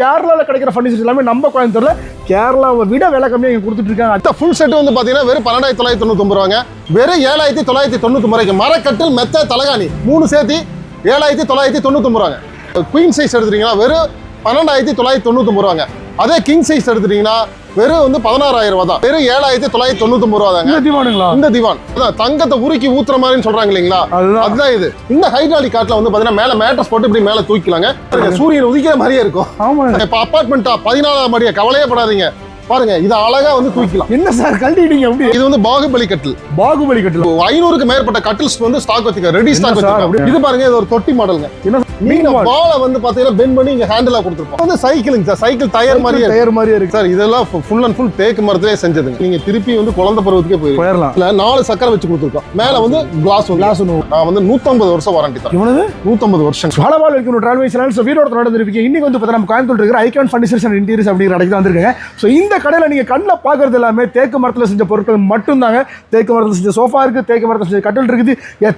கேரளாவில் கிடைக்கிற ஃபர்னிச்சர்ஸ் எல்லாமே நம்ம கோயம்புத்தூர்ல. கேரளாவை விட விலை கம்மியாக இங்கே கொடுத்துட்டு இருக்காங்க. அடுத்த ஃபுல் செட் வந்து பார்த்தீங்கன்னா வெறும் பன்னெண்டாயிரத்தி தொள்ளாயிரத்தி தொண்ணூத்தொம்பது ரூபாங்க. வெறும் ஏழாயிரத்தி தொள்ளாயிரத்தி தொண்ணூத்தொம்பது ரூபாய்க்கு மரக்கட்டில் மெத்த தலகாணி மூணு சேர்த்து ஏழாயிரத்தி தொள்ளாயிரத்தி தொண்ணூத்தொம்பது ரூபாங்க. குயின் சைஸ் எடுத்துட்டீங்கன்னா வெறும் பன்னெண்டாயிரத்தி தொள்ளாயிரத்தி தொண்ணூத்தொம்பது ரூபாங்க. அதே கிங் சைஸ் எடுத்துட்டீங்கன்னா வெறும் வந்து பதினாறாயிரம் ரூபா தான் வெறும் ஏழாயிரத்தி தொள்ளாயிரத்தி தொண்ணூத்தொம்பது ரூபா தாங்க இந்த தீவானுங்களா? இந்த திவான். அதான் தங்கத்தை உருக்கி ஊத்துற மாதிரின்னு சொல்றாங்க இல்லைங்களா? அதுதான். இது. இந்த ஹைட்ராலிக் காட்ல வந்து பாத்தீங்கன்னா மேல மேட்ரஸ் போட்டு இப்படி மேல தூக்கிக்கலாங்க. பாருங்க, சூரியன் உதிக்கிற மாதிரியே இருக்கும். இப்ப அபார்ட்மெண்ட்டா பதினாலாம் மாடியா? கவலையே படாதீங்க. பாருங்க இது அழகா வந்து தூக்கிக்கலாம். என்ன சார் கழட்டிட்டீங்க அப்படி? இது வந்து பாகுபலி கட்டில். பாகுபலி கட்டல? ஐநூறுக்கு மேற்பட்ட கட்டில்ஸ் வந்து ஸ்டாக் வச்சுக்க ரெடி ஸ்டாக் வச்சுக்க இது பாருங்க இது ஒரு தொட்டி மாடலுங்க என்ன நீங்க பாலை வந்து பாத்தீங்கன்னா பெண்ட் பண்ணி இங்க ஹேண்டிலா கொடுத்துருப்போம். வந்து சைக்கிளுங்க சார் சைக்கிள் டயர் இருக்கு. டயர் மாதிரியே இருக்கு. சார் இதெல்லாம் ஃபுல் அண்ட் ஃபுல் தேக்கு மரத்திலே செஞ்சதுங்க. நீங்க திருப்பி வந்து குழந்தை பருவத்துக்கே போயிடலாம் இல்ல நாலு சக்கரை வச்சு கொடுத்துருக்கோம். மேல வந்து கிளாஸ் கிளாஸ் நான் வந்து 150 வருஷம் வாரண்டி தரேன். இவனது 150 வருஷம் பலவாள் வைக்கணும் டிராவல் சேனல் ஸோ வீடோட நடந்திருப்பீங்க இன்னைக்கு வந்து பார்த்தா நம்ம கோயம்புத்தூர் இருக்கிற ஐகான் ஃபர்னிச்சர்ஸ் அண்ட் இன்டீரியர்ஸ் அப்படிங்கிற கடைக்கு தான் வந்திருக்காங்க ஸோ இந்த கடையில் நீங்கள் கண்ணில் பார்க்கறது எல்லாமே தேக்கு மரத்தில் செஞ்ச பொருட்கள் மட்டும்தாங்க. தேக்கு மரத்தில் செஞ்ச சோஃபா இருக்குது தேக்கு மரத்தில் செஞ்ச கட்டில் இருக்குது.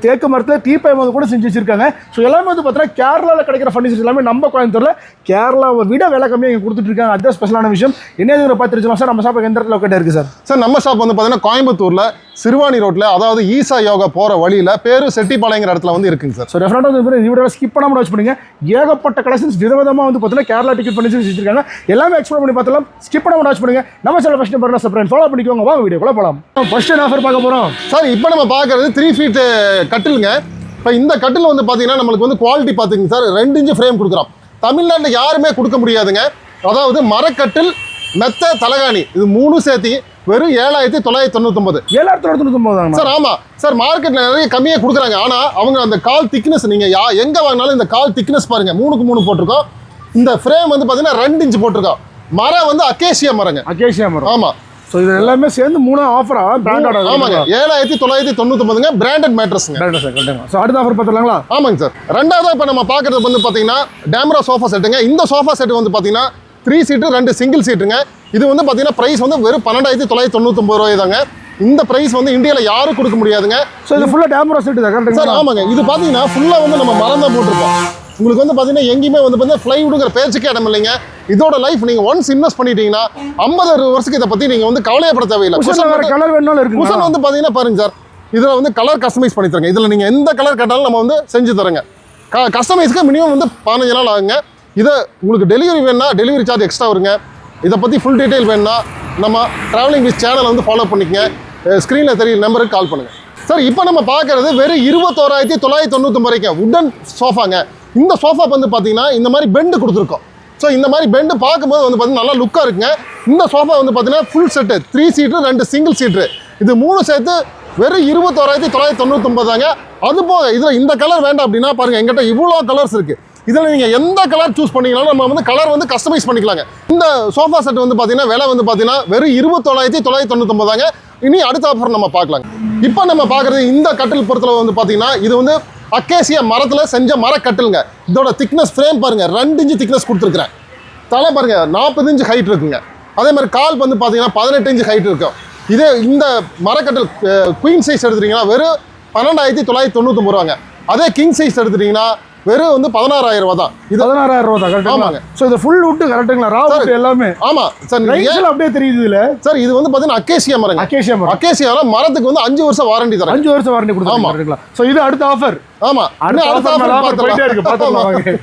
தேக்கு மரத்தில் டீப்பை வந்து கூட செஞ்சு வச்சிருக்காங்க. ஸோ எல்லாமே வந்து பார்த்தீங்கன்னா கேரளாவில் கிடைக்கிற ஃபர்னிச்சர் எல்லாமே நம்ம கோயம்புத்தூரில். கேரளாவை விட விலை கம்மியாக இங்கே கொடுத்துட்டு இருக்காங்க. அதுதான் ஸ்பெஷலான விஷயம். என்ன இதுல பார்த்து தெரிஞ்சுக்கலாம் சார் நம்ம ஷாப் எந்த இடத்துல லொக்கேட் இருக்கு சார்? சார் நம்ம ஷாப் வந்து பாத்தீங்கன்னா கோயம்புத்தூர்ல சிறுவாணி ரோட்ல அதாவது ஈசா யோகா போற வழியில பேரு செட்டிப்பாளையங்கிற இடத்துல வந்து இருக்குங்க சார். ஸோ ரெஃபரண்ட் வந்து வீடியோ ஸ்கிப் பண்ணாமல் வாட்ச் பண்ணுங்க. ஏகப்பட்ட கலெக்ஷன்ஸ் விதவிதமாக வந்து பார்த்தீங்கன்னா கேரளா டிக்கெட் பண்ணி வச்சிருக்காங்க. எல்லாமே எக்ஸ்ப்ளோர் பண்ணி பார்த்தலாம் ஸ்கிப் பண்ணாமல் வாட்ச் பண்ணுங்க. நம்ம சேனல் ஃபஸ்ட்டு பண்ண சப்ரேட் ஃபாலோ பண்ணிக்கோங்க. வாங்க வீடியோ கூட போகலாம் ஃபர்ஸ்ட் என்ன ஆஃபர் பார்க்க போகிறோம் சார் இப்போ நம்ம பார்க்கறது த்ரீ ஃபீட் கட்டிலுங்க. இப்போ இந்த கட்டில் வந்து பார்த்தீங்கன்னா நம்மளுக்கு வந்து குவாலிட்டி பார்த்துங்க சார். ரெண்டு இன்ச்சு ஃப்ரேம் கொடுக்குறோம். தமிழ்நாட்டில் யாருமே கொடுக்க முடியாதுங்க. அதாவது மரக்கட்டில் மெத்த தலகாணி. இது மூணு சேர்த்தி வெறும் ஏழாயிரத்தி தொள்ளாயிரத்தி தொண்ணூத்தொம்பது ஏழாயிரத்தி தொண்ணூத்தொம்பது சார் ஆமா. சார் மார்க்கெட்ல நிறைய கம்மியாக கொடுக்குறாங்க. ஆனா அவங்க அந்த கால் திக்னஸ் நீங்க யா எங்க வாங்கினாலும் இந்த கால் திக்னஸ் பாருங்க. மூணுக்கு மூணு போட்டிருக்கோம். இந்த ஃப்ரேம் வந்து பாத்தீங்கன்னா ரெண்டு இன்ச் போட்டிருக்கோம். மரம் வந்து அக்கேசியா மரங்க. அகேஷியா மரம். ஆமா. ஸோ இது எல்லாமே சேர்ந்து மூணு ஆஃபரா பிராண்டோட ஆமாங்க. ஏழாயிரத்தி தொள்ளாயிரத்தி தொண்ணூத்தொம்பதுங்க பிராண்டட் மேட்ரஸ்ங்க ஸோ அடுத்த ஆஃபர் பார்த்துலாங்களா ஆமாங்க சார். ரெண்டாவது இப்போ நம்ம பார்க்கறது வந்து பார்த்தீங்கன்னா டேம்ரா சோஃபா செட்டுங்க இந்த சோஃபா செட் வந்து பார்த்தீங்கன்னா த்ரீ சீட்டு ரெண்டு சிங்கிள் சீட்டுங்க இது வந்து பார்த்தீங்கன்னா ப்ரைஸ் வந்து வெறும் பன்னெண்டாயிரத்தி தொள்ளாயிரத்தி தொண்ணூத்தொம்பது ரூபாய் தாங்க இந்த ப்ரைஸ் வந்து இந்தியாவில் யாரும் கொடுக்க முடியாதுங்க. ஸோ இது ஃபுல்லாக டேமரா செட் தான் சார் ஆமாங்க. இது பார்த்தீங்கன்னா ஃபுல்லாக வந்து நம்ம மரம் தான் போட்டிருப்போம். உங்களுக்கு வந்து பார்த்தீங்கன்னா எங்கேயுமே வந்து பார்த்தீங்கன்னா ஃப்ளைவுடுங்கிற பேச்சுக்கே இடம் இல்லைங்க. இதோட லைஃப் நீங்கள் ஒன்ஸ் இன்வெஸ்ட் பண்ணிட்டீங்கன்னா ஐம்பது அறுபது வருஷத்துக்கு இதை பற்றி நீங்கள் வந்து கவலையப்பட தேவையில்லை. கலர் வேணாலும் இருக்குங்க. குஷன் வந்து பார்த்தீங்கன்னா பாருங்க சார் இதில் வந்து கலர் கஸ்டமைஸ் பண்ணி தரங்க. இதில் நீங்கள் எந்த கலர் கேட்டாலும் நம்ம வந்து செஞ்சு தரங்க. க கஸ்டமைஸ்க்கு மினிமம் வந்து பதினஞ்சு நாள் ஆகுங்க. இதை உங்களுக்கு டெலிவரி வேணும்னா டெலிவரி சார்ஜ் எக்ஸ்ட்ரா வருங்க. இதை பற்றி ஃபுல் டீட்டெயில் வேணும்னா நம்ம ட்ராவலிங் வித் சேனலை வந்து ஃபாலோ பண்ணிக்கங்க. ஸ்க்ரீனில் தெரிய நம்பருக்கு கால் பண்ணுங்கள் சார் இப்போ நம்ம பார்க்கறது வெறும் இருபத்தோராயிரத்தி தொள்ளாயிரத்தி தொண்ணூத்தொம்பது வரைக்கும். உடன் சோஃபாங்க இந்த சோஃபா வந்து பார்த்தீங்கன்னா இந்த மாதிரி பெண்டு கொடுத்துருக்கோம். ஸோ இந்த மாதிரி பெண்டு பார்க்கும்போது வந்து பார்த்தீங்கன்னா நல்லா லுக்காக இருக்குங்க. இந்த சோஃபா வந்து பார்த்தீங்கன்னா ஃபுல் செட்டு த்ரீ சீட்டு ரெண்டு சிங்கிள் சீட்டு இது மூணு சேர்த்து வெறும் இருபத்தோராயிரத்தி தொள்ளாயிரத்தி தொண்ணூத்தொம்பது தாங்க. அது போக இதில் இந்த கலர் வேண்டாம் அப்படின்னா பாருங்கள் எங்கிட்ட இவ்வளோ கலர்ஸ் இருக்குது இதில் நீங்கள் எந்த கலர் சூஸ் பண்ணிங்கனாலும் நம்ம வந்து கலர் வந்து கஸ்டமைஸ் பண்ணிக்கலாங்க. இந்த சோஃபா செட் வந்து பார்த்தீங்கன்னா விலை வந்து பார்த்தீங்கன்னா வெறும் இருபத்தொள்ளாயிரத்தி தொள்ளாயிரத்தி தொண்ணூத்தொம்பதாங்க இனி அடுத்த ஆஃபர் நம்ம பார்க்கலாங்க. இப்போ நம்ம பார்க்குறது இந்த கட்டில் பொறுத்தளவு வந்து பார்த்தீங்கன்னா இது வந்து அக்கேசியா மரத்தில் செஞ்ச மரக்கட்டிலுங்க. இதோட திக்னஸ் ஃப்ரேம் பாருங்கள் ரெண்டு இன்ச்சு திக்னஸ் கொடுத்துருக்குறேன். தலை பாருங்கள் நாற்பது இன்ச்சு ஹைட் இருக்குங்க. அதே மாதிரி கால் வந்து பார்த்தீங்கன்னா பதினெட்டு இன்ச்சு ஹைட் இருக்கும். இதே இந்த மரக்கட்டில் குயின் சைஸ் எடுத்துட்டீங்கன்னா வெறும் பன்னெண்டாயிரத்தி தொள்ளாயிரத்தி தொண்ணூத்தொம்பது ரூபாங்க. அதே கிங் சைஸ் எடுத்துட்டீங்கன்னா வெறும் வந்து பதினாறாயிரம் ரூபா தான். இது பதினாறாயிரம் ரூபா தான் கரெக்டுங்களா ஆமாங்க. ஸோ இது ஃபுல் வுட்டு கரெக்டுங்களா ரா வுட் எல்லாமே? ஆமா சார் ரைஸ்ல அப்படியே தெரியுது இதுல. சார் இது வந்து பார்த்தீங்கன்னா அக்கேசியா மரங்க. அகேஷியா மரம். அக்கேசியால மரத்துக்கு வந்து அஞ்சு வருஷம் வாரண்டி தரேன். அஞ்சு வருஷம் வாரண்டி ஆமா. கொடுத்துருக்கீங்களா ஸோ இது அடுத்த ஆஃபர் ஆமா. அடுத்த ஆஃபர் போயிட்டே இருக்கு.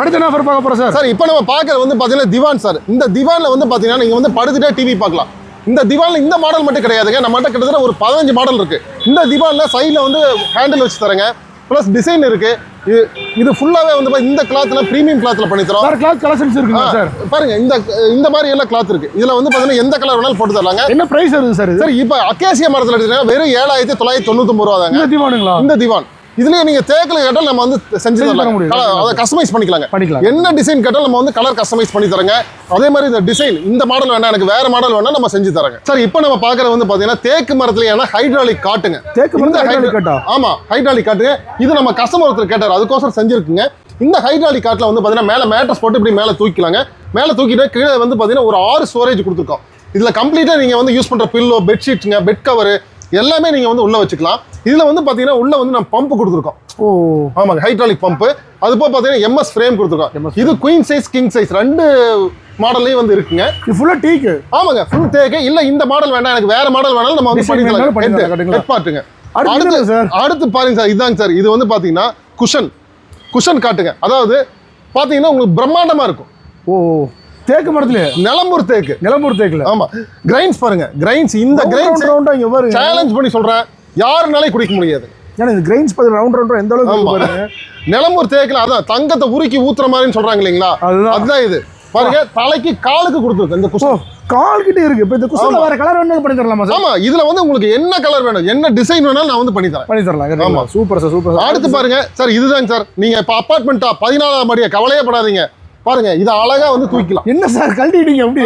அடுத்த என்ன ஆஃபர் பார்க்க போறோம் சார்? சார் இப்போ நம்ம பார்க்கறது வந்து பார்த்தீங்கன்னா திவான் சார். இந்த திவானில் வந்து பார்த்தீங்கன்னா நீங்கள் வந்து படுத்துட்டே டிவி பார்க்கலாம். இந்த திவானில் இந்த மாடல் மட்டும் கிடையாதுங்க. நம்மகிட்ட கிட்டத்தட்ட ஒரு பதினஞ்சு மாடல் இருக்கு. இந்த திவானில் சைடில் வந்து ஹேண்டில் வச்சு தரேங்க. ப்ளஸ் டிசைன் இருக்கு. இது இது ஃபுல்லாகவே வந்து இந்த கிளாத்தில் ப்ரீமியம் கிளாத்தில் பண்ணி தரோம். சார் கிளாத் கலெக்ஷன்ஸ் இருக்குங்க சார்? பாருங்க இந்த இந்த மாதிரி எல்லாம் கிளாத் இருக்கு. இதில் வந்து பார்த்தீங்கன்னா எந்த கலர் வேணாலும் போட்டு தரலாங்க. என்ன பிரைஸ் வருது சார் சார் இப்போ அக்கேசியா மரத்தில் எடுத்தீங்கன்னா வெறும் ஏழாயிரத்தி தொள்ளாயிரத்தி தொண்ணூத்தொம்பது ரூபா தாங்க இந்த தீவானுங்களா? இந்த திவான். இதுலயே நீங்க தேக்கில் கேட்டால் நம்ம வந்து செஞ்சு தர முடியும். அதை கஸ்டமைஸ் பண்ணிக்கலாங்க. பண்ணிக்கலாம். என்ன டிசைன் கேட்டால் நம்ம வந்து கலர் கஸ்டமைஸ் பண்ணி தரங்க. அதே மாதிரி இந்த டிசைன் இந்த மாடல் வேணா எனக்கு வேற மாடல் வேணா நம்ம செஞ்சு தரங்க. சார் இப்போ நம்ம பார்க்கறது வந்து பாத்தீங்கன்னா தேக்கு மரத்துலயான ஹைட்ராலிக் காட்டுங்க. தேக்கு மரத்துல hydraulic காட்டா? ஆமா ஹைட்ராலிக் காட்டுங்க. இது நம்ம கஸ்டமர் ஒருத்தர் கேட்டார் அதுக்கோசரம் செஞ்சிருக்குங்க. இந்த ஹைட்ராலிக் காட்டில் வந்து பாத்தீங்கன்னா மேல மேட்ரஸ் போட்டு இப்படி மேல தூக்கிக்கலாங்க. மேல தூக்கிட்டு கீழே வந்து பாத்தீங்கன்னா ஒரு ஆறு ஸ்டோரேஜ் கொடுத்துருக்கோம். இதுல கம்ப்ளீட்டா நீங்க வந்து யூஸ் பண்ற பில்லோ பெட்ஷீட்டுங்க பெட் கவர் எல்லாமே நீங்க வந்து உள்ள வச்சுக்கலாம். இதுல வந்து பாத்தீங்கன்னா உள்ள வந்து நம்ம பம்ப் கொடுத்துருக்கோம். ஓ. ஆமாங்க ஹைட்ராலிக் பம்ப் அது போக பார்த்தீங்கன்னா எம்எஸ் ஃப்ரேம் கொடுத்துருக்கோம். இது குயின் சைஸ் கிங் சைஸ் ரெண்டு மாடல்லையும் வந்து இருக்குங்க. இது ஃபுல்லா டீக்கு ஆமாங்க ஃபுல் தேக்கு இல்ல இந்த மாடல் வேண்டாம். எனக்கு வேற மாடல் வேணாலும் நம்ம வந்து பண்ணிக்கலாம் பார்ட்டுங்க அடுத்து சார் அடுத்து பாருங்க சார் இதாங்க சார் இது வந்து பாத்தீங்கன்னா குஷன் குஷன் காட்டுங்க. அதாவது பாத்தீங்கன்னா உங்களுக்கு பிரம்மாண்டமா இருக்கும். ஓ. தேக்கு மரத்துலயே நிலம்பூர் தேக்கு. நிலம்பூர் தேக்குல? ஆமா. கிரைன்ஸ் பாருங்க. கிரைன்ஸ் இந்த கிரைன்ஸ் ரவுண்டா இங்க பாருங்க. சேலஞ்ச் பண்ணி சொல்றேன். யாருனாலே குடிக்க முடியாது. ஏன்னா இந்த கிரைன்ஸ் பாருங்க ரவுண்ட் ரவுண்ட் எந்த அளவுக்கு நிலம்பூர் தேக்குல அதான் தங்கத்தை உருக்கி ஊத்துற மாதிரின்னு சொல்றாங்க இல்லைங்களா? அதுதான். இது. பாருங்க தலைக்கு காலுக்கு கொடுத்துருக்கு இந்த ஓ குஷன் கால் கிட்ட இருக்கு. இப்போ இந்த குஷன்ல வேற கலர் வேணாலும் பண்ணி தரலாமா சார் ஆமா இதுல வந்து உங்களுக்கு என்ன கலர் வேணும்? என்ன டிசைன் வேணாலும் நான் வந்து பண்ணி தரேன். பண்ணி தரலாம். ஆமா. சூப்பர் சார் சூப்பர் சார் அடுத்து பாருங்க சார் இதுதாங்க சார் நீங்க இப்ப அபார்ட்மெண்ட்டா பதினாலாம் மாடியா கவலையே படாதீங்க. பாருங்க இது அழகா வந்து தூக்கிக்கலாம். என்ன சார் கழட்டிட்டீங்க அப்படி.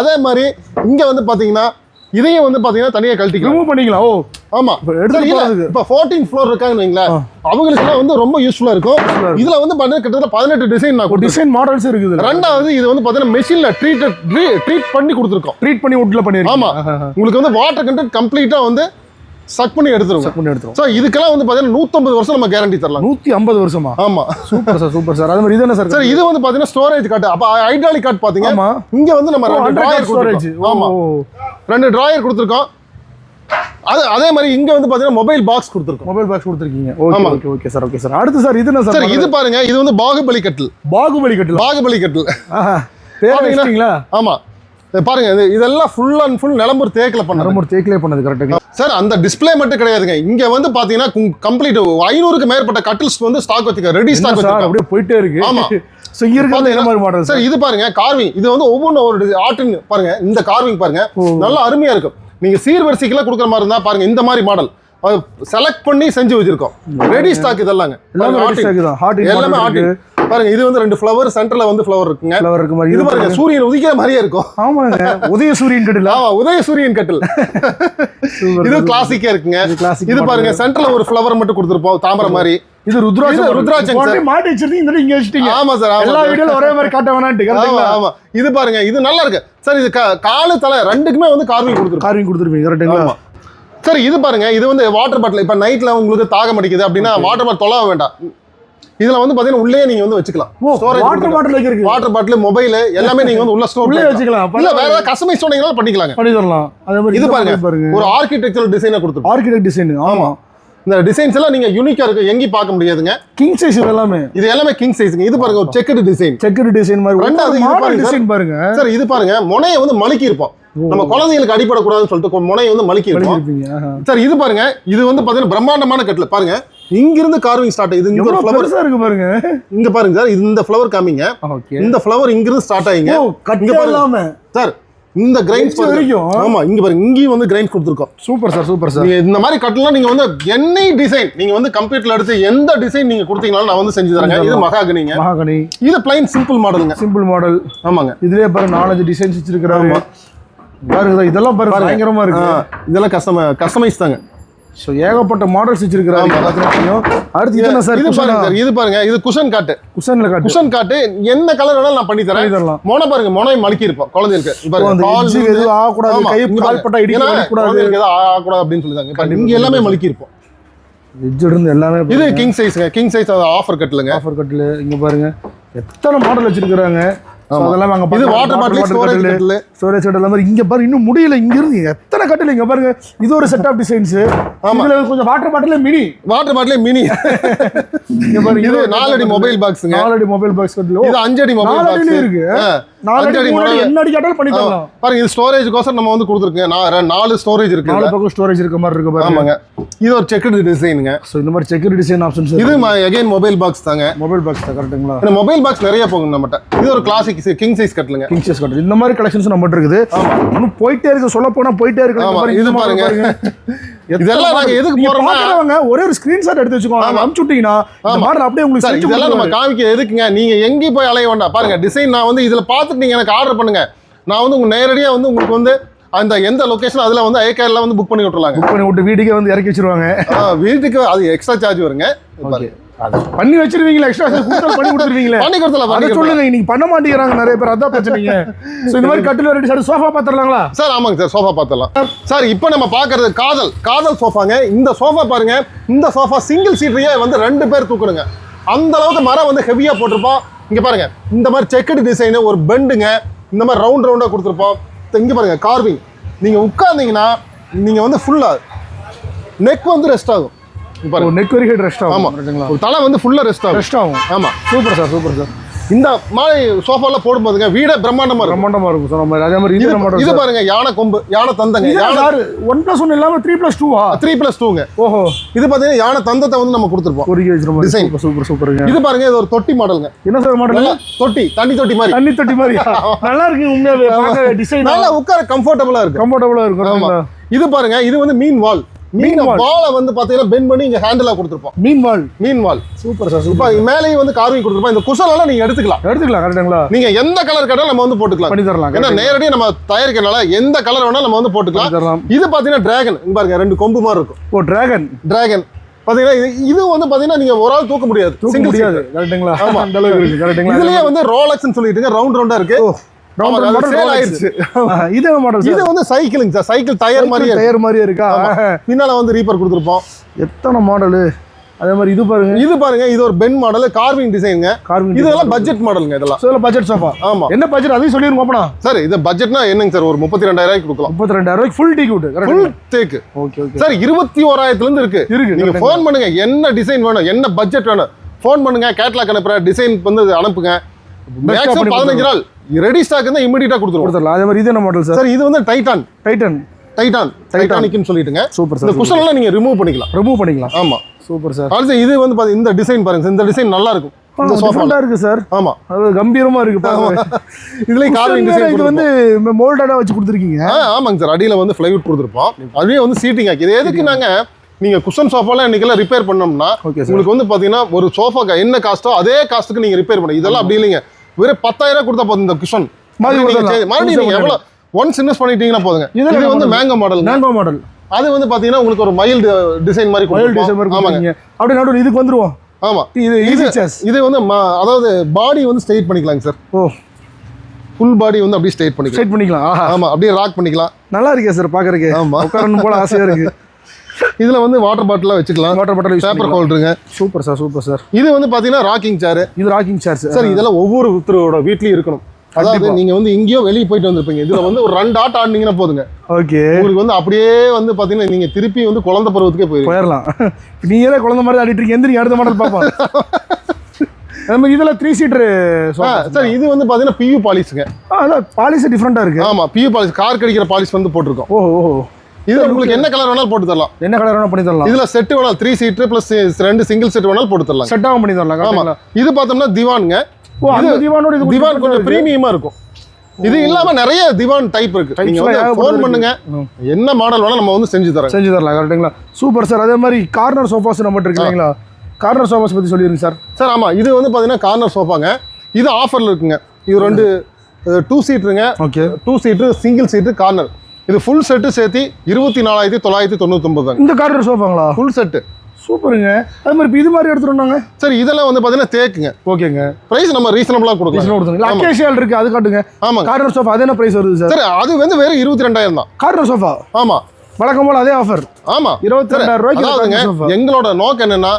அதே மாதிரி இங்க வந்து பாத்தீங்கன்னா இதையும் வந்து பாத்தீங்கன்னா தனியா கழட்டிக்கலாம். ரிமூவ் பண்ணிக்கலாம் ஓ. ஆமா. இப்ப எடுத்து. இப்ப 14 ஃப்ளோர் இருக்காங்கன்னு வைங்களேன் அவங்களுக்கு வந்து ரொம்ப யூஸ்ஃபுல்லா இருக்கும். இதுல வந்து பாத்தீங்கன்னா கிட்டத்தட்ட பதினெட்டு டிசைன் நான் டிசைன் மாடல்ஸ் இருக்குது ரெண்டாவது இது வந்து பாத்தீங்கன்னா மெஷின்ல ட்ரீட் ட்ரீட் பண்ணி கொடுத்துருக்கோம். ட்ரீட் பண்ணி வுட்ல பண்ணிருக்கீங்க. ஆமா. உங்களுக்கு வந்து வாட்டர் கண்டென்ட் கம்ப்ளீட்டா வந்து சக் பண்ணி எடுத்துருவோம். பண்ணி எடுத்துரும் ஸோ இதுக்கெல்லாம் வந்து பாத்தீங்கன்னா நூத்தம்பது வருஷம் நம்ம கேரண்டி தரலாம். நூத்தி ஐம்பது வருஷமா? ஆமா. சூப்பர் சார் சூப்பர் சார் அது மாதிரி இது என்ன சார் சார் இது வந்து பாத்தீங்கன்னா ஸ்டோரேஜ் கார்டு அப்ப ஹைட்ராலிக் கார்டு பாத்தீங்க. ஆமா. இங்க வந்து நம்ம ரெண்டு டிராயர் ஸ்டோரேஜ் கொடுத்துருக்கோம். ஆமா. ரெண்டு டிராயர் கொடுத்துருக்கோம். அது அதே மாதிரி இங்க வந்து பாத்தீங்கன்னா மொபைல் பாக்ஸ் கொடுத்துருக்கோம். மொபைல் பாக்ஸ் கொடுத்துருக்கீங்க. Okay. Okay okay sir okay sir அடுத்து சார் இது என்ன சார் சார் இது பாருங்க. இது வந்து பாகுபலி கட்டில். பாகுபலி கட்டலாம் பாகுபலி கட்டில். பேர் ஆமா. பாருங்க இது இதெல்லாம் ஃபுல் அண்ட் ஃபுல் நிலம்பூர் தேக்கில் பண்ணது. நரம்பூர் தேக்கிலே பண்ணது கரெக்ட்டுங்களா சார் அந்த டிஸ்ப்ளே மட்டும் கிடையாதுங்க. இங்க வந்து பாத்தீங்கன்னா கம்ப்ளீட் ஐநூறுக்கு மேற்பட்ட கட்டில்ஸ் வந்து ஸ்டாக் வச்சுக்க ரெடி ஸ்டாக் சார் வச்சிருக்கோம் அப்படியே போயிட்டே இருக்கு. ஆமா. ஸோ இருக்கிறது என்ன மாதிரி மாடல் சார் இது பாருங்க கார்விங் இது வந்து ஒவ்வொன்றும் ஒரு ஆர்டின் பாருங்க இந்த கார்விங் பாருங்க. நல்லா அருமையா இருக்கும். நீங்க சீர்வரிசைக்கெல்லாம் கொடுக்குற மாதிரி இருந்தா பாருங்க இந்த மாதிரி மாடல் செலக்ட் பண்ணி செஞ்சு வச்சிருக்கோம். ரெடி ஸ்டாக் இதெல்லாங்க. எல்லாமே ஆர்டின் பாருங்க இது வந்து ரெண்டு ஃப்ளவர் சென்டர்ல வந்து ஃப்ளவர் இருக்குங்க. ஃப்ளவர் இருக்கு மாதிரி இது பாருங்க சூரியன் உதிக்கிற மாதிரியே இருக்கும். ஆமாங்க. உதய சூரியன் கட்டல? ஆமா உதய சூரியன் கட்டில். இது கிளாசிக்கா இருக்குங்க. இது. பாருங்க சென்டர்ல ஒரு ஃப்ளவர் மட்டும் கொடுத்துருப்போம் தாமரை மாதிரி. இது சார். time மாட்டி வச்சிருந்தீங்க இங்க வச்சிட்டீங்க. ஆமா சார் எல்லா. வீடியோல ஒரே மாதிரி காட்ட வேணான்ட்டு ஆமா இது பாருங்க இது நல்லா இருக்கு. சார் இது காலு தலை ரெண்டுக்குமே வந்து கார்விங் கொடுத்துருக்கோம் கார்விங் கொடுத்துருப்பீங்க கரெக்ட்டுங்களா? ஆமா. சார் இது பாருங்க இது வந்து வாட்டர் பாட்டில் இப்ப நைட்ல உங்களுக்கு தாகம் அடிக்குது அப்படின்னா வாட்டர் பாட்டில் தொலைவ வேண்டாம். இதுல வந்து பாத்தீங்கன்னா உள்ளே நீங்க வந்து வச்சுக்கலாம். Storage வாட்டர் பாட்டில் வைக்கிறதுக்கு வாட்டர் பாட்டில் மொபைல் எல்லாமே நீங்க வந்து உள்ள ஸ்டோர் உள்ளே வச்சுக்கலாம். இல்ல வேற ஏதாவது கஸ்டமைஸ் சொன்னீங்கன்னா பண்ணிக்கலாங்க. பண்ணி தரலாம். அதே மாதிரி இது பாருங்க பாருங்க. ஒரு ஆர்கிடெக்சரல் டிசைனை கொடுத்துருக்கோம். ஆர்கிடெக்ட் டிசைன் ஆமா. இந்த டிசைன்ஸ் எல்லாம் நீங்க யூனிக்கா இருக்கு எங்கேயும் பார்க்க முடியாதுங்க. கிங் சைஸ் எல்லாமே. இது எல்லாமே கிங் சைஸ்ங்க இது பாருங்க ஒரு செக்குடு டிசைன் செக்கர் டிசைன் மாதிரி. ரெண்டாவது டிசைன் பாருங்க சார் இது பாருங்க முனையை வந்து மலுக்கி இருப்போம் நம்ம குழந்தைங்களுக்கு அடிபடக்கூடாதுன்னு சொல்லிட்டு முனையை வந்து மலுக்கி. சார் இது பாருங்க இது வந்து பாத்தீங்கன்னா பிரம்மாண்டமான கட்டில். பாருங்க இங்க இருந்து கார்விங் ஸ்டார்ட் இது இங்க ஒரு ஃப்ளவர் பெருசா இருக்கு பாருங்க. இங்க பாருங்க சார் இந்த ஃப்ளவர் காமிங்க இந்த ஃப்ளவர் இங்க இருந்து ஸ்டார்ட் ஆயிங்க இங்க பாருங்க. சார் இந்த Edge வரைக்கும்? ஆமா இங்க பாருங்க இங்கேயும் வந்து கிரைன்ஸ் கொடுத்துருக்கோம். Super sir super sir. இந்த மாதிரி கட்டலாம் நீங்க வந்து என்னை டிசைன் நீங்க வந்து கம்ப்யூட்டர்ல எடுத்து எந்த டிசைன் நீங்க கொடுத்தீங்கனாலும் நான் வந்து செஞ்சு தரேங்க. இது மகாகனிங்க. மகாகனி. இது பிளைன் சிம்பிள் மாடலுங்க சிம்பிள் மாடல் ஆமாங்க. இதுலயே பாருங்க நாலஞ்சு டிசைன்ஸ் வச்சிருக்கிறாரு. பாருங்க இதெல்லாம் பாருங்க பயங்கரமா இருக்கு. இதெல்லாம் கஸ்டம கஸ்டமைஸ் தாங்க. ஸோ ஏகப்பட்ட மாடல்ஸ் வச்சிருக்கிறாரு எல்லாத்துலயும் அடுத்து இது என்ன சார் இது பாருங்க சார் இது பாருங்க இது குஷன் காட்டு குஷன்ல காட்டு குஷன் காட்டு என்ன கலர் வேணாலும் நான் பண்ணி தரேன். தரலாம். மொனை பாருங்க மொனை மலுக்கி இருப்போம் இருந்து- எதுவும் ஆகக்கூடாது, கை கால். பட்டா வலிக்கக்கூடாது. குழந்தைகளுக்கு எதுவும் ஆகக்கூடாது அப்படின்னு பாருங்க, இங்க எல்லாமே மலுக்கி இருப்போம் இருந்து எல்லாமே இது கிங் சைஸ்ங்க கிங் சைஸ் ஆஃபர் கட்டலுங்க ஆஃபர் கட்டில் இங்க பாருங்க. எத்தனை மாடல் வச்சிருக்கிறாங்க? அதெல்லாம் அங்க இது வாட்டர் பாட்டில் ஸ்டோரேஜ் கட்டல். ஸ்டோரேஜ் கட்டில் மாதிரி. இங்க பாருங்க இன்னும் முடியல. இங்க இருந்து எத்தனை கட்டில்? இங்க பாருங்க இது ஒரு செட் ஆஃப் டிசைன்ஸ் இதுல கொஞ்சம் வாட்டர் பாட்டில் மினி வாட்டர் பாட்டிலே மினி இங்க பாருங்க இது நாலடி மொபைல் பாக்ஸுங்க நாலடி மொபைல் பாக்ஸ் கட்டில். இது அஞ்சடி மொபைல் பாக்ஸ் இருக்கு. மூணு மொபைல் என்ன கேட்டாலும் பண்ணி தரலாம் பாருங்க இது ஸ்டோரேஜ்க்கோசரம் நம்ம வந்து கொடுத்துருக்கோங்க நான் நாலு ஸ்டோரேஜ் இருக்கு நாலு பக்கம் ஸ்டோரேஜ் இருக்க மாதிரி இருக்கு ஆமாங்க. இது ஒரு செக்குடு டிசைனுங்க ஸோ இந்த மாதிரி செக்யூரிட்டி டிசைன் ஆப்ஷன்ஸ் இது அகைன் மொபைல் பாக்ஸ் தாங்க. மொபைல் பாக்ஸ் தான் கரெக்ட்டுங்களா இந்த மொபைல் பாக்ஸ் நிறைய போகும் நம்மகிட்ட. இது ஒரு கிளாசிக் கிங் சைஸ் கட்டலுங்க. கிங் சைஸ் இந்த மாதிரி கலெக்ஷன்ஸ் நம்மகிட்ட இருக்குது. இன்னும் போயிட்டே இருக்கு சொல்ல போனா போயிட்டே இருக்கு. இது பாருங்க. இதெல்லாம் நாங்க. எதுக்கு போறோம்னா- ஒரே ஒரு ஸ்கிரீன்ஷாட் எடுத்து வச்சுக்கோங்க அதை அனுப்பிச்சு விட்டீங்கன்னா இந்த மாடல் அப்படியே உங்களுக்கு சார் இதெல்லாம் நம்ம. காமிக்க எதுக்குங்க? நீங்க எங்கேயும் போய் அலைய வேண்டாம். பாருங்க டிசைன் நான் வந்து இதுல பார்த்துட்டு நீங்க எனக்கு ஆர்டர் பண்ணுங்க. நான் வந்து உங்க நேரடியா வந்து உங்களுக்கு வந்து அந்த எந்த லொகேஷன் அதுல வந்து ஐகேர்ல வந்து புக் பண்ணி விட்டுறலாங்க புக் பண்ணி விட்டு வீட்டுக்கே வந்து இறக்கி வச்சிருவாங்க. வீட்டுக்கு அது எக்ஸ்ட்ரா சார்ஜ் வருங்க. பண்ணி வச்சிருவீங்களா எக்ஸ்ட்ரா பண்ணி கொடுத்துருவீங்களே? பண்ணி கொடுத்தலாம் அதை. சொல்லுங்க இன்னைக்கு பண்ண மாட்டேங்கிறாங்க நிறைய பேர் அதான் பிரச்சனைங்க. ஸோ இந்த மாதிரி கட்டில் ரெண்டு சார் சோஃபா பார்த்துடலாங்களா? சார் ஆமாங்க சார் சோஃபா பார்த்துடலாம். சார் இப்போ நம்ம பார்க்கறது காதல் காதல் சோஃபாங்க இந்த சோஃபா பாருங்க இந்த சோஃபா சிங்கிள் சீட்லயே வந்து ரெண்டு பேர் தூக்கணுங்க அந்த அளவுக்கு மரம் வந்து ஹெவியா போட்டிருப்போம். இங்க பாருங்க இந்த மாதிரி செக்குடு டிசைனு ஒரு பெண்டுங்க இந்த மாதிரி ரவுண்ட் ரவுண்டா கொடுத்துருப்போம். இங்க பாருங்க கார்விங் நீங்க உட்கார்ந்தீங்கன்னா நீங்க வந்து ஃபுல்லா நெக் வந்து ரெஸ்ட் ஆகும். பாருங்க நெக் வரைக்கும் ரெஸ்ட் ஆகும். தலை வந்து ஃபுல்லா ரெஸ்ட் ஆகும். ரெஸ்ட் ஆகும். ஆமா. சூப்பர் சார் சூப்பர் சார் இந்த மாதிரி சோஃபாலாம் போடும்போதுங்க வீடே பிரம்மாண்டமா இருக்கும். பிரம்மாண்டமா இருக்கும் சார் நம்ம அதே மாதிரி இது பாருங்க யானை கொம்பு யானை தந்தங்க. யானை ஒன் பிளஸ் ஒன் இல்லாம த்ரீ பிளஸ் டூவா த்ரீ பிளஸ் டூங்க ஓஹோ. இது பாத்தீங்கன்னா யானை தந்தத்தை வந்து நம்ம கொடுத்துருப்போம். ஒரு Design. சூப்பர் சூப்பர் சூப்பருங்க இது பாருங்க இது ஒரு தொட்டி மாடலுங்க. என்ன சார் மாடல்? தொட்டி தண்ணி தொட்டி மாதிரி. தண்ணி தொட்டி மாதிரி நல்லா இருக்கு உண்மையாவே டிசைன் நல்லா உட்கார கம்ஃபர்டபுளா இருக்கு. கம்ஃபர்டபுளா இருக்கும்? இது பாருங்க இது வந்து மீன் வால். Wall. வாலை வந்து பாத்தீங்கன்னா பெண்ட் பண்ணி இங்க ஹேண்டிலா கொடுத்துருப்போம். மீன் வால் மீன் வால் சூப்பர் சார் சூப்பர் மேலேயும் வந்து கார்விங் கொடுத்துருப்போம். இந்த குசலெல்லாம் நீங்க எடுத்துக்கலாம். எடுத்துக்கலாம் கரெக்டுங்களா நீங்க எந்த கலர் கேட்டாலும் நம்ம வந்து போட்டுக்கலாம். பண்ணி தரலாம் ஏன்னா நேரடியாக நம்ம தயாரிக்கிறனால எந்த கலர் வேணாலும் நம்ம வந்து போட்டுக்கலாம். தரலாம். இது பாத்தீங்கன்னா டிராகன் பாருங்க ரெண்டு கொம்பு மாதிரி இருக்கும். ஓ டிராகன் டிராகன் பாத்தீங்கன்னா இது இது வந்து பாத்தீங்கன்னா நீங்க ஒரு ஆள் தூக்க முடியாது. தூக்க முடியாது. கரெக்டுங்களா அந்த அளவுக்கு இருக்கு கரெக்டுங்களா இதுலயே வந்து ரோலக்ஸ்னு சொல்லிட்டு ரவுண்ட் ரவுண்டா இருக்கு. இது மாடல் இது வந்து சைக்கிளுங்க சார் சைக்கிள் டயர் இருக்கு. டயர் மாதிரியே இருக்கா? பின்னால வந்து ரீப்பர் கொடுத்துருப்போம். எத்தனை மாடலு அதே மாதிரி இது பாருங்க. இது பாருங்க இது ஒரு பென் மாடல் கார்விங் டிசைனுங்க கார்விங் இதெல்லாம் பட்ஜெட் மாடலுங்க இதெல்லாம். ஸோ பட்ஜெட் சோஃபா ஆமா. என்ன பட்ஜெட் அதையும் சொல்லிருங்க ஓப்பனா சார் இது பட்ஜெட்னா என்னங்க சார் ஒரு முப்பத்தி ரெண்டாயிரம் கொடுக்கலாம். முப்பத்தி ரெண்டாயிரம் ரூபாய்க்கு ஃபுல் டீ கூட்டு ஃபுல் தேக்கு ஓகே ஓகே சார் இருபத்தி ஓராயிரத்துல இருந்து இருக்கு. இருக்கு நீங்க ஃபோன் பண்ணுங்க என்ன டிசைன் வேணும் என்ன பட்ஜெட் வேணும். ஃபோன் பண்ணுங்க கேட்லாக் அனுப்புற டிசைன் வந்து அனுப்புங்க. மேக்ஸிமம் பதினஞ்சு நாள். ரெடி ஸ்டாக் இருந்தா இமிடியட்டா கொடுத்துருவோம். கொடுத்துடலாம். அதே மாதிரி இது என்ன மாடல் சார் சார் இது வந்து டைட்டான் டைட்டன் டைட்டான் டைட்டானிக்னு சொல்லிட்டுங்க. சூப்பர் இந்த சார் குஷன் எல்லாம் நீங்க ரிமூவ் பண்ணிக்கலாம். ரிமூவ் பண்ணிக்கலாம். ஆமா. சூப்பர் சார் அடுத்து இது வந்து பாத்தீங்க இந்த டிசைன் பாருங்க இந்த டிசைன் நல்லா இருக்கும் இந்த சோஃபா டிஃபரெண்டா இருக்கு சார் ஆமா. அது கம்பீரமா இருக்கு இதுலயும் கார்விங் டிசைன் இது வந்து மோல்டடா வச்சு கொடுத்துருக்கீங்க. ஆமாங்க சார் அடியில வந்து ஃப்ளைவுட் கொடுத்துருப்போம். அதுவே வந்து சீட்டிங் ஆக்கி. இது எதுக்கு நாங்க நீங்க குஷன் சோஃபாலாம் இன்னைக்கெல்லாம் ரிப்பேர் பண்ணோம்னா உங்களுக்கு வந்து பாத்தீங்கன்னா ஒரு சோஃபா என்ன காஸ்ட்டோ அதே காஸ்ட்டுக்கு நீங்க ரிப்பேர் பண்ணி இதெல்லாம் அப்படி இல்லைங்க. வெறும் பத்தாயிரம் கொடுத்தா போதும் இந்த குஷன். மறுபடியும் ஒன்ஸ் இன்வெஸ்ட் பண்ணிட்டீங்கன்னா போதுங்க. இது வந்து? மேங்கோ மாடல் மேங்கோ மாடல் அது வந்து பாத்தீங்கன்னா உங்களுக்கு ஒரு மைல்டு டிசைன் மாதிரி மயில். டிசைன் மாதிரி ஆமாங்க. அப்படியே நடுவில் இதுக்கு வந்துருவோம். ஆமா. இது ஈஸி சேர்ஸ் இது வந்து அதாவது பாடி வந்து ஸ்ட்ரெயிட் பண்ணிக்கலாங்க சார் ஓ. ஃபுல் பாடி வந்து அப்படியே ஸ்ட்ரெயிட் பண்ணிக்கலாம். ஸ்ட்ரைட் பண்ணிக்கலாம். ஆஹா. ஆமா அப்படியே ராக் பண்ணிக்கலாம். நல்லா இருக்கே சார் பாக்குறதுக்கு. ஆமா. உட்காரணும் போல ஆசையா இருக்கு. இதுல வந்து வாட்டர் பாட்டிலாம் வச்சுக்கலாம். வாட்டர் பாட்டில் பேப்பர் ஹோல்டருங்க சூப்பர் சார் சூப்பர் சார் இது வந்து பாத்தீங்கன்னா ராக்கிங் சேர் இது ராக்கிங் சேர்ஸ் சார் இதெல்லாம் ஒவ்வொரு ஒருத்தரோட வீட்லயும் இருக்கணும். அதாவது. நீங்க வந்து எங்கேயோ வெளியே போயிட்டு வந்திருப்பீங்க. இதுல வந்து ஒரு ரெண்டு ஆட்டம் ஆடினீங்கன்னா போதுங்க. ஓகே. உங்களுக்கு வந்து அப்படியே வந்து பாத்தீங்கன்னா நீங்க திருப்பி வந்து குழந்தை பருவத்துக்கே போயிருங்க போயிடலாம் நீங்க தான் குழந்தை மாதிரி ஆடிட்டு இருக்கீங்க. எந்திரிங்க அடுத்த மாடல் பார்ப்போம். நம்ம இதுல த்ரீ சீட்டர் சார் இது வந்து பாத்தீங்கன்னா பியூ பாலிஷ்ங்க அதான் பாலிசி டிஃப்ரெண்டா இருக்கு. ஆமா பியூ பாலிஷ் கார் கடிக்கிற பாலிஷ் வந்து போட்டிருக்கோம். ஓஹோ ஓஹோ. இதுல உங்களுக்கு என்ன கலர் வேணாலும் போட்டு தரலாம். என்ன கலர் வேணா பண்ணி தரலாம். இதுல செட் வேணாலும் த்ரீ சீட்டர் பிளஸ் ரெண்டு சிங்கிள் செட் வேணாலும் போட்டு தரலாம். செட்டாகவும் பண்ணி தரலாம் ஆமா? இது பார்த்தோம்னா திவானுங்க. ஓ அந்த திவானோட இது திவான் கொஞ்சம் பிரீமியமா இருக்கும். இது இல்லாம நிறைய திவான் டைப் இருக்கு. நீங்க வந்து ஃபோன் பண்ணுங்க. என்ன மாடல் வேணாலும் நம்ம வந்து செஞ்சு தரோம் செஞ்சு தரலாம் கரெக்டுங்களா சூப்பர் சார். அதே மாதிரி கார்னர் சோஃபாஸ் நம்ம இருக்கு இல்லைங்களா? கார்னர் சோஃபாஸ் பத்தி சொல்லிருங்க சார். சார் ஆமா. இது வந்து பாத்தீங்கன்னா கார்னர் சோஃபாங்க இது ஆஃபர்ல இருக்குங்க. இது ரெண்டு two சீட்டுங்க okay two seat single seat corner இது ஃபுல் செட்டு சேர்த்து இருபத்தி நாலாயிரத்தி தொள்ளாயிரத்தி தொண்ணூத்தொம்பதுங்க இந்த கார்னர் சோஃபாங்களா ஃபுல் செட்டு சூப்பருங்க. அது மாதிரி இப்ப இது மாதிரி எடுத்துருந்தாங்க சார் இதெல்லாம் வந்து பாத்தீங்கன்னா தேக்குங்க. ஓகேங்க. பிரைஸ் நம்ம ரீசனபிளா கொடுக்கலாம். கொடுத்துருங்க அக்கேஷியல் இருக்கு அது காட்டுங்க. ஆமாங்க. கார்னர் சோஃபா அது என்ன பிரைஸ் வருது சார் சார் அது வந்து வெறும் இருபத்தி ரெண்டாயிரம் தான். கார்னர் சோஃபா ஆமா. வழக்கம் போல அதே ஆஃபர் ஆமா. இருபத்தி ரெண்டாயிரம் ரூபாய்க்கு. எங்களோட நோக்கம் என்னன்னா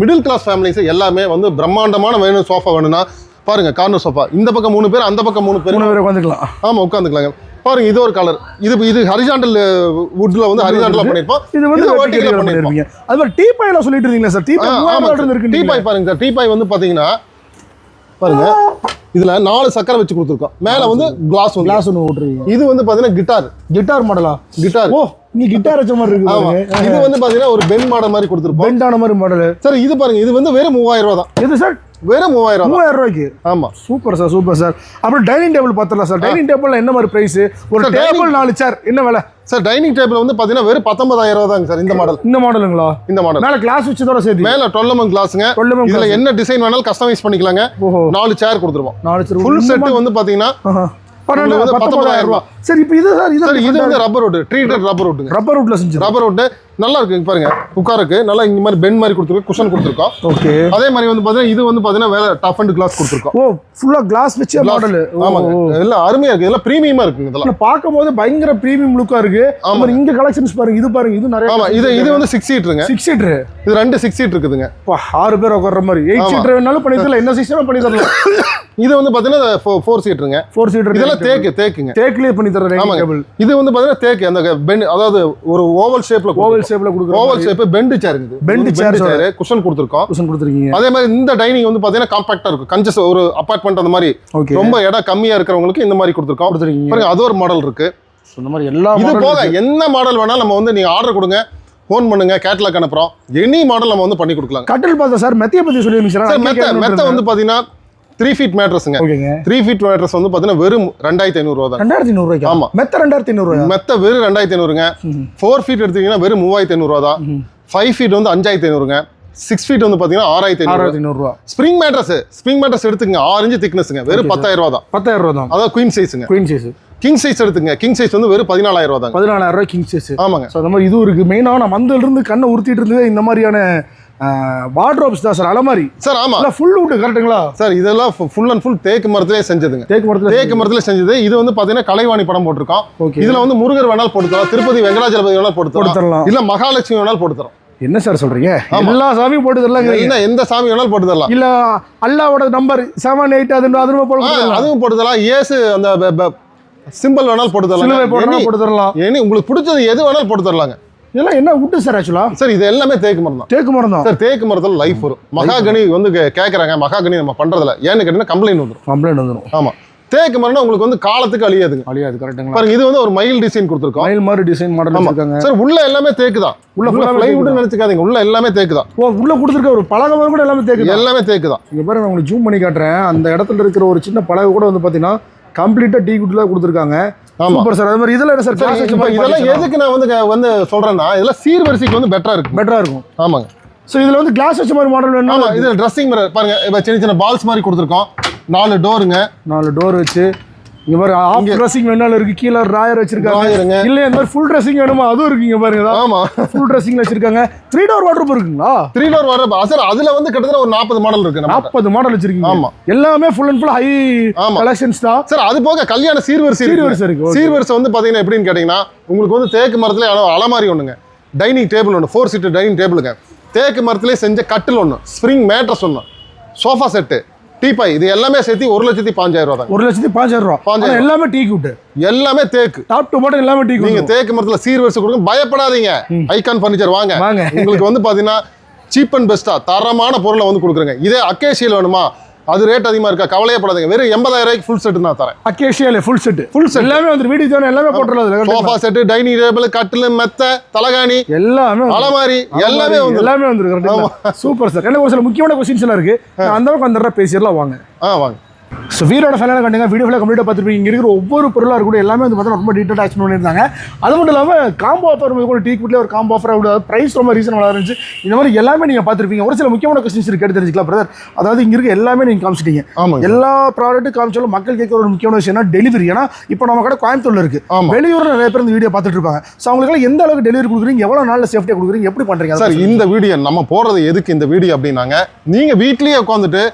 மிடில் கிளாஸ் ஃபேமிலிஸ் எல்லாமே வந்து பிரம்மாண்டமான வேணும் சோஃபா வேணும்னா பாருங்க கார்னர் சோஃபா இந்த பக்கம் மூணு பேர் அந்த பக்கம் மூணு பேர். மூணு பேர் உட்காந்துக்கலாம். ஆமா உட்காந்துக்கலாங்க. பாருங்க இது ஒரு கலர் இது இது ஹரிசாண்டல் வுட்ல வந்து ஹரிசாண்டலா பண்ணிருப்போம். இது வந்து இது vertical vertical ல பண்ணிருப்போம். பண்ணிருப்பீங்க. அது மாதிரி டீ பாயில சொல்லிட்டு இருந்தீங்களா சார் டீ பாய் ஆமா இருக்கு டீ பாய் பாருங்க சார் டீ பாய் வந்து பாத்தீங்கன்னா பாருங்க இதுல நாலு சக்கரை வச்சு கொடுத்துருக்கோம். மேல வந்து கிளாஸ் கிளாஸ் ஒன்று விட்டுருவீங்க இது வந்து பாத்தீங்கன்னா கிட்டார் கிட்டார் மாடலா கிட்டார் ஓ நீ கிட்டார் வச்ச மாதிரி இருக்கு ஆமா. இது வந்து பாத்தீங்கன்னா ஒரு பென் மாடல் மாதிரி கொடுத்துருப்போம். பெண்ட் ஆன மாதிரி மாடல் சார் இது பாருங்க இது வந்து வெறும் மூவாயிரம் ரூபா தான். எது சார் வெறும் மூவாயிரம் மூவாயிரம் ரூபாய்க்கு? ஆமா. சூப்பர் சார் சூப்பர் சார் அப்புறம் டைனிங் டேபிள் பார்த்துடலாம் சார் டைனிங் டேபிள்ல என்ன மாதிரி பிரைஸ் ஒரு டேபிள் நாலு சேர் என்ன விலை? சார் டைனிங் டேபிள் வந்து பாத்தீங்கன்னா வெறும் பத்தொன்பதாயிரம் ரூபா தாங்க சார் இந்த மாடல் இந்த மாடலுங்களா இந்த மாடல் மேல கிளாஸ் வச்சதோட சேர்த்து. மேல டுவெல் எம்எம் கிளாஸுங்க இதுல என்ன டிசைன் வேணாலும் கஸ்டமைஸ் பண்ணிக்கலாங்க. நாலு சேர் கொடுத்துருவோம். நாலு சேர் ஃபுல் செட் வந்து பாத்தீங்கன்னா பன்னெண்டு பத்தொன்பதாயிரம் ரூபா. சரி இப்போ இது சார் இது இது வந்து ரப்பர் வுட் ட்ரீட்டட் ரப்பர் வுட்டுங்க ரப்பர் வுட்ல செஞ்சு ரப்பர் வுட் நல்லா இருக்கு பாருங்க. உட்காருக்கு நல்லா இந்த மாதிரி பென் மாதிரி கொடுத்துருக்கோம் குஷன் கொடுத்துருக்கோம். ஓகே அதே மாதிரி வந்து பாத்தீங்கன்னா இது வந்து பாத்தீங்கன்னா வேற டஃப் அண்ட் கிளாஸ் கொடுத்துருக்கோம். ஓ ஃபுல்லா கிளாஸ் வச்ச மாடல் ஆமாங்க. எல்லாம் அருமையா இருக்கு. இதெல்லாம் பிரீமியமா இருக்குங்க இதெல்லாம். பார்க்கும்போது பயங்கர பிரீமியம் லுக்கா இருக்கு. ஆமா. அப்புறம் இங்க கலெக்ஷன்ஸ் பாருங்க இது பாருங்க இது நிறைய ஆமா இது இது வந்து சிக்ஸ் சீட்ருங்க சிக்ஸ் சீட்டர் இது ரெண்டு சிக்ஸ் சீட் இருக்குதுங்க. ஆறு பேர் உட்கார்ற மாதிரி. எயிட் ஆமா. சீட்டர் வேணாலும் பண்ணி தரலாம். என்ன சிஸ்டம் பண்ணி தரலாம். இது வந்து பாத்தீங்கன்னா ஃபோர் சீட்ருங்க ஃபோர் சீட்டர் இதெல்லாம் தேக்கு தேக்குங்க. தேக்கிலே பண்ணி தர. டேபிள் இது வந்து பாத்தீங்கன்னா தேக்கு அந்த பென் அதாவது ஒரு ஓவல் ஷேப்ல ஓவல் ஷேப்ல கொடுக்குற ஓவல் ஷேப் பெண்டு சேர் இருக்குது Bend chair சேர் குஷன் கொடுத்துருக்கோம். குஷன் கொடுத்துருக்கீங்க. அதே மாதிரி இந்த டைனிங் வந்து பாத்தீங்கன்னா காம்பாக்டா இருக்கும். கஞ்சஸ் ஒரு அபார்ட்மெண்ட் அந்த மாதிரி. ரொம்ப இடம் கம்மியா இருக்கிறவங்களுக்கு இந்த மாதிரி கொடுத்துருக்கோம். கொடுத்துருக்கீங்க. பாருங்க அது ஒரு மாடல் இருக்கு. இந்த மாதிரி எல்லா இது போக என்ன மாடல் வேணாலும் நம்ம வந்து நீங்க ஆர்டர் கொடுங்க ஃபோன் பண்ணுங்க கேட்லாக் அனுப்புறோம். எனி மாடல் நம்ம வந்து பண்ணி கொடுக்கலாம். கட்டில் பார்த்தா சார் மெத்தைய பத்தி சொல்லிருந்தீங்க சார். மெத்த மெத்த வந்து பாத்தீங்கன்னா த்ரீ ஃபீட் மேட்ரஸ்ங்க த்ரீ ஃபீட் மேட்ரஸ் வந்து பாத்தீங்கன்னா வெறும் ரெண்டாயிரத்தி ஐநூறு ரூபா தான் ரெண்டாயிரத்தி ஐநூறு ரூபாய்க்கு ஆமா. மெத்த ரெண்டாயிரத்தி ஐநூறு ரூபாய் மெத்த வெறும் ரெண்டாயிரத்தி ஐநூறுங்க. ஃபோர் ஃபீட் எடுத்தீங்கன்னா வெறும் மூவாயிரத்தி ஐநூறுவா தான். ஃபைவ் ஃபீட் வந்து அஞ்சாயிரத்தி ஐநூறுங்க. சிக்ஸ் ஃபீட் வந்து பாத்தீங்கன்னா ஆறாயிரத்தி ஆறாயிரத்தி ஐநூறு ரூபா ஸ்ப்ரிங் மேட்ரஸ் ஸ்ப்ரிங் மேட்ரஸ் எடுத்துங்க ஆறு இன்ச்சு திக்னஸ்ங்க வெறும் பத்தாயிரம் ரூபா தான் பத்தாயிரம் ரூபா தான் அதாவது குயின் சைஸுங்க குயின் சைஸ் கிங் சைஸ் எடுத்துங்க கிங் சைஸ் வந்து வெறும் பதினாலாயிரம் ரூபா தாங்க பதினாலாயிரம் ரூபாய் கிங் சைஸ் ஆமாங்க. ஸோ அந்த மாதிரி இதுவும் இருக்கு மெயினாக நான் மந்தல இருந்து கண்ணை உறுத்திட்டு இருந்தது இந்த மாதிரியான வார்ட்ரோப்ஸ் தான் சார் அலமாரி. சார் ஆமா. ஃபுல் வுட் கரெக்ட்டுங்களா சார் இதெல்லாம் ஃபுல் அண்ட் ஃபுல் தேக்கு மரத்திலே செஞ்சதுங்க. தேக்கு மரத்தில் தேக்கு மரத்துல செஞ்சது. இது வந்து பாத்தீங்கன்னா கலைவாணி படம் போட்டிருக்கோம். ஓகே. இதுல வந்து முருகர் வேணாலும் போட்டு தரோம் திருப்பதி வெங்கடாஜலபதி வேணாலும் போட்டு தரலாம் இல்ல மகாலட்சுமி வேணாலும் போட்டு தரோம் என்ன சார் சொல்றீங்க. எல்லா சாமியும் போட்டு என்ன எந்த சாமி வேணாலும் போட்டு தரலாம். இல்ல அல்லாவோட நம்பர் செவன் எயிட் அது அது போட்டு. அதுவும் போட்டு தரலாம். ஏசு அந்த சிம்பிள் வேணாலும் போட்டு தரலாம் போட்டு தரலாம். ஏனி உங்களுக்கு பிடிச்சது எது வேணாலும் போட்டு தரலாங்க. இதெல்லாம் என்ன வுட்டு சார் ஆக்சுவலா சார் இது எல்லாமே தேக்கு மரம் தான். தேக்கு மரம் தான்? சார் தேக்கு மரத்துல லைஃப் வரும். மகாகனி வந்து கே- கேக்குறாங்க. மகாகனி நம்ம பண்றதுல ஏன்னு கேட்டீங்கன்னா கம்ப்ளைண்ட் வந்துடும் கம்ப்ளைண்ட் வந்துடும் ஆமா. தேக்கு மரம்னா உங்களுக்கு வந்து காலத்துக்கு அழியாதுங்க. அழியாது கரெக்ட்டுங்களா பாருங்க இது வந்து ஒரு மயில் டிசைன் கொடுத்துருக்கோம். மயில் மாதிரி டிசைன் மாடல் ஆமா. வச்சிருக்காங்க. சார் உள்ள எல்லாமே தேக்கு தான். உள்ள full-ஆவே பிளைவுட் நினைச்சுக்காதீங்க. உள்ள எல்லாமே தேக்கு தான். ஓ உள்ள கொடுத்துருக்க ஒரு பலகை கூட எல்லாமே தேக்கு. எல்லாமே தேக்கு தான். இங்க பாருங்க நான் உங்களுக்கு ஜூம் பண்ணி காட்டுறேன். அந்த இடத்துல இருக்கிற ஒரு சின்ன பலகை கூட வந்து பாத்தீங்கன்னா கம்ப்ளீட்டா டீ குட்ல கொடுத்துருக்காங்க. Super sir. அது மாதிரி இதுல என்ன சார்? இதெல்லாம் எதுக்கு நான் வந்து வந்து சொல்றேன்னா இதெல்லாம் சீர்வரிசைக்கு வந்து பெட்டரா இருக்கு பெட்டரா இருக்கும். ஆமாங்க. ஸோ இதுல வந்து கிளாஸ் வச்ச மாதிரி மாடல் வேணும் இதுல ட்ரெஸ்ஸிங் மிரர் பாருங்க இப்ப சின்ன சின்ன பால்ஸ் மாதிரி கொடுத்துருக்கோம். நாலு டோருங்க நாலு டோர் வச்சு இங்க பாருங்க ஆஃப் ட்ரெஸ்ஸிங் வேணாலும் இருக்கு. கீழே ராயர் வச்சிருக்காங்க. இல்ல இந்த மாதிரி ஃபுல் ட்ரெஸ்ஸிங் வேணுமா? அதுவும் இருக்கு இங்க பாருங்க. ஆமா. ஃபுல் ட்ரெஸ்ஸிங் வச்சிருக்காங்க. த்ரீ டோர் வாட்டர் இருக்குங்களா? த்ரீ டோர் வர சார் அதுல வந்து கிட்டத்தட்ட ஒரு நாற்பது மாடல் இருக்கு நாற்பது மாடல் வச்சிருக்கீங்க. ஆமா. எல்லாமே full and full high. Collections தான். சார் அது போக கல்யாண சீர்வரிசை. சீர்வரிசை இருக்கு. சீர்வரிசை வந்து பாத்தீங்கன்னா எப்படின்னு கேட்டீங்கன்னா உங்களுக்கு வந்து தேக்கு மரத்துல அலமாரி ஒண்ணுங்க. டைனிங் டேபிள் ஒன்று ஃபோர் சீட்டர் டைனிங் டேபிளுங்க தேக்கு மரத்திலே செஞ்ச கட்டில் ஒன்று ஸ்ப்ரிங் மேட்ரஸ் ஒன்று சோஃபா செட்டு டீபாய் இது எல்லாமே சேர்த்து ஒரு லட்சத்தி பாஞ்சாயிரம் ரூபா ஒரு லட்சத்தி பாஞ்சாயிரம் ரூபா. பாஞ்சாயிரம் எல்லாமே டீ குட் எல்லாமே தேக்கு. டாப் டு பாட்டம் எல்லாமே டீ நீங்க தேக்கு மரத்துல சீர்வரிசை கொடுங்க பயப்படாதீங்க. ஐகான் ஃபர்னிச்சர் வாங்க. வாங்க. உங்களுக்கு வந்து பாத்தீங்கன்னா சீப் அண்ட் பெஸ்டா தரமான பொருளை வந்து கொடுக்குறேங்க. இதே அக்கேஷியில் வேணுமா? அது ரேட் அதிகமா இருக்கா? கவலையப்படாதீங்க. வெறும் எண்பதாயிரம் ரூபாய்க்கு ஃபுல் செட் நான் தரேன். அக்கேஷியால ஃபுல் செட் Full set. எல்லாமே வந்து வீடியோ தேவை எல்லாமே போட்டுறலாம் சோஃபா செட்டு டைனிங் டேபிள் கட்டில் மெத்த தலகாணி எல்லாமே அலமாரி எல்லாமே வந்து எல்லாமே வந்துருக்கு சூப்பர் சார். எனக்கு ஒரு சில முக்கியமான கொஸ்டின்ஸ் எல்லாம் இருக்கு. நான் அந்த அளவுக்கு அந்த பேசிடலாம் வாங்க. ஆ வாங்க. ஸோ வீரோட ஃபேனாக கண்டுங்க வீடியோ ஃபுல்லாக கம்ப்ளீட்டாக பார்த்துருப்பீங்க. இங்கே இருக்கிற ஒவ்வொரு பொருளாக இருக்கக்கூடிய எல்லாமே வந்து பார்த்தா ரொம்ப டீட்டெயில் ஆக்ஷன் பண்ணியிருந்தாங்க. அது மட்டும் இல்லாமல் காம்போ ஆஃபர் கூட டீ குட்டில் ஒரு காம்போ ஆஃபர் அப்படி ப்ரைஸ் ரொம்ப ரீசனபிளாக இருந்துச்சு. இந்த மாதிரி எல்லாமே நீங்கள் பார்த்துருப்பீங்க. ஒரு சில முக்கியமான கொஸ்டின்ஸ் கேட்டு தெரிஞ்சுக்கலாம் பிரதர் அதாவது இங்கே இருக்க எல்லாமே நீங்கள் காமிச்சிட்டீங்க. ஆமாங்க. எல்லா ப்ராடக்ட்டும் காமிச்சாலும் மக்கள் கேட்குற ஒரு முக்கியமான விஷயம்னா டெலிவரி ஏன்னா இப்போ நம்ம கடை கோயம்புத்தூர்ல இருக்கு. வெளியூர்ல நிறைய பேர் இந்த வீடியோ பார்த்துட்டு இருப்பாங்க. ஸோ அவங்களுக்கு எந்த அளவுக்கு டெலிவரி கொடுக்குறீங்க? எவ்வளோ நாளில் சேஃப்டியாக கொடுக்குறீங்க? எப்படி பண்ணுறீங்க சார் இந்த வீடியோ நம்ம போறது எதுக்கு இந்த வீடியோ அப்படின்னாங்க. நீங்க வீட்லயே உட்காந்துட்டு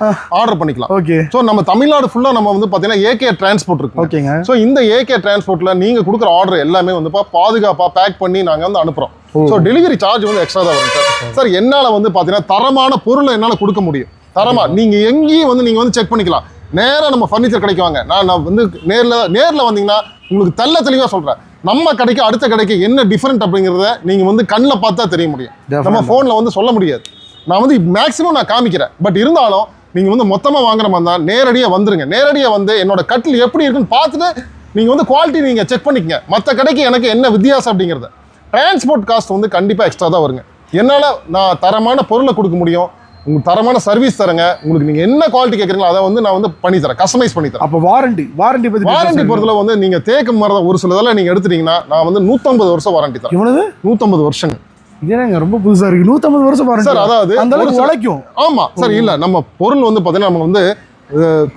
ஆர்டர் பண்ணிக்கலாம். ஓகே ஸோ நம்ம தமிழ்நாடு ஃபுல்லா நம்ம வந்து பாத்தீங்கன்னா ஏகே டிரான்ஸ்போர்ட் இருக்கு ஓகேங்க. ஸோ இந்த ஏகே டிரான்ஸ்போர்ட்ல நீங்க கொடுக்குற ஆர்டர் எல்லாமே வந்து பா- பாதுகாப்பா பேக் பண்ணி நாங்க வந்து அனுப்புறோம். ஸோ டெலிவரி சார்ஜ் வந்து எக்ஸ்ட்ரா தான் வரும் சார். சார் என்னால வந்து பாத்தீங்கன்னா தரமான பொருளை என்னால கொடுக்க முடியும். தரமா? நீங்க எங்கேயும் வந்து நீங்க வந்து செக் பண்ணிக்கலாம். நேரா நம்ம ஃபர்னிச்சர் கடைக்கு வாங்க. நான் நான் வந்து நேர்ல நேர்ல வந்தீங்கன்னா உங்களுக்கு தெள்ள தெளிவா சொல்றேன். நம்ம கடைக்கு அடுத்த கடைக்கு என்ன டிஃபரெண்ட் அப்படிங்கிறத நீங்க வந்து கண்ணில் பார்த்தா தெரிய முடியும். நம்ம. ஃபோனில் வந்து சொல்ல முடியாது. நான் வந்து மேக்ஸிமம் நான் காமிக்கிறேன். பட் இருந்தாலும் நீங்கள் வந்து மொத்தமாக வாங்குற மாதிரி இருந்தால் நேரடியாக வந்துருங்க. நேரடியாக வந்து என்னோட கட்டில் எப்படி இருக்குன்னு பார்த்துட்டு நீங்கள் வந்து குவாலிட்டி நீங்கள் செக் பண்ணிக்கங்க. மற்ற கடைக்கு எனக்கு என்ன வித்தியாசம் அப்படிங்கிறத. டிரான்ஸ்போர்ட் காஸ்ட் வந்து கண்டிப்பாக எக்ஸ்ட்ரா தான் வருங்க. என்னால் நான் தரமான பொருளை கொடுக்க முடியும். உங்களுக்கு தரமான சர்வீஸ் தரேங்க. உங்களுக்கு நீங்கள் என்ன குவாலிட்டி கேட்குறீங்களோ அதை வந்து நான் வந்து பண்ணி தரேன். கஸ்டமைஸ் பண்ணி தரேன். அப்போ வாரண்டி வாரண்டி பற்றி வாரண்டி பொறுத்தல வந்து நீங்கள் தேக்கு மரம் ஒரு சில இதெல்லாம் நீங்கள் எடுத்துட்டீங்கன்னா நான் வந்து நூற்றம்பது வருஷம் வாரண்டி தரேன். இவ்வளவு நூற்றம்பது வருஷங்க. இது என்னங்க ரொம்ப புதுசா இருக்கு. நூத்தம்பது வருஷம் பாருங்க சார் அதாவது அந்த அளவுக்கு உழைக்கும். ஆமா சார் இல்ல நம்ம பொருள் வந்து பாத்தீங்கன்னா நம்ம வந்து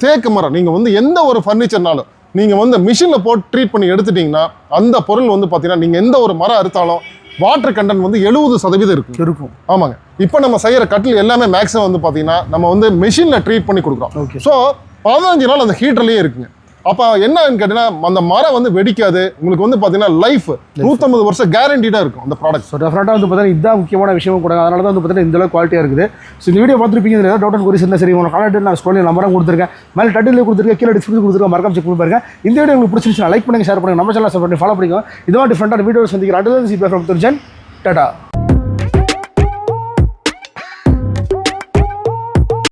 தேக்கு மரம் நீங்க வந்து எந்த ஒரு ஃபர்னிச்சர்னாலும் நீங்கள் வந்து மிஷினில் போட்டு ட்ரீட் பண்ணி எடுத்துட்டீங்கன்னா அந்த பொருள் வந்து பார்த்தீங்கன்னா நீங்கள் எந்த ஒரு மரம் அறுத்தாலும் வாட்டர் கண்டென்ட் வந்து எழுபது சதவீதம் இருக்கும். இருக்கும். ஆமாங்க. இப்போ நம்ம செய்கிற கட்டில் எல்லாமே மேக்ஸிமம் வந்து பார்த்தீங்கன்னா நம்ம வந்து மிஷினில் ட்ரீட் பண்ணி கொடுக்குறோம். ஓகே ஸோ பதினஞ்சு நாள் அந்த ஹீட்டர்லேயே இருக்குங்க. அப்போ என்னன்னு கேட்டிங்கன்னா அந்த மரம் வந்து வெடிக்காது. உங்களுக்கு வந்து பார்த்தீங்கன்னா லைஃப் நூற்றம்பது வருஷம் கேரண்டீடாக இருக்கும் அந்த ப்ராடக்ட் ஸோ டெஃபினட்டாக வந்து பார்த்தீங்கன்னா இதுதான் முக்கியமான விஷயமும் கூட. அதனால தான் வந்து பார்த்தீங்கன்னா இந்த அளவுக்கு குவாலிட்டியாக இருக்குது. ஸோ இந்த வீடியோ பார்த்துருப்பீங்க இதில் டவுட் அண்ட் குறிஸ் இருந்தால் சரி உங்களை கான்டாக்ட் நான் ஸ்கூலில் நம்பரும் கொடுத்துருக்கேன். மேலே டட்டில் கொடுத்துருக்கேன் கீழே டிஸ்கிரிப்ஷன் கொடுத்துருக்கேன் மறக்காம செக் பண்ணி பாருங்க. இந்த வீடியோ உங்களுக்கு பிடிச்சிருந்துச்சுன்னா லைக் பண்ணுங்க ஷேர் பண்ணுங்க. நம்ம சேனல் பண்ணி ஃபாலோ பண்ணிக்கோ இதுவாக டிஃப்ரெண்டான வீடியோ சந்திக்கிறேன். அடுத்தது see bye from Durjan tata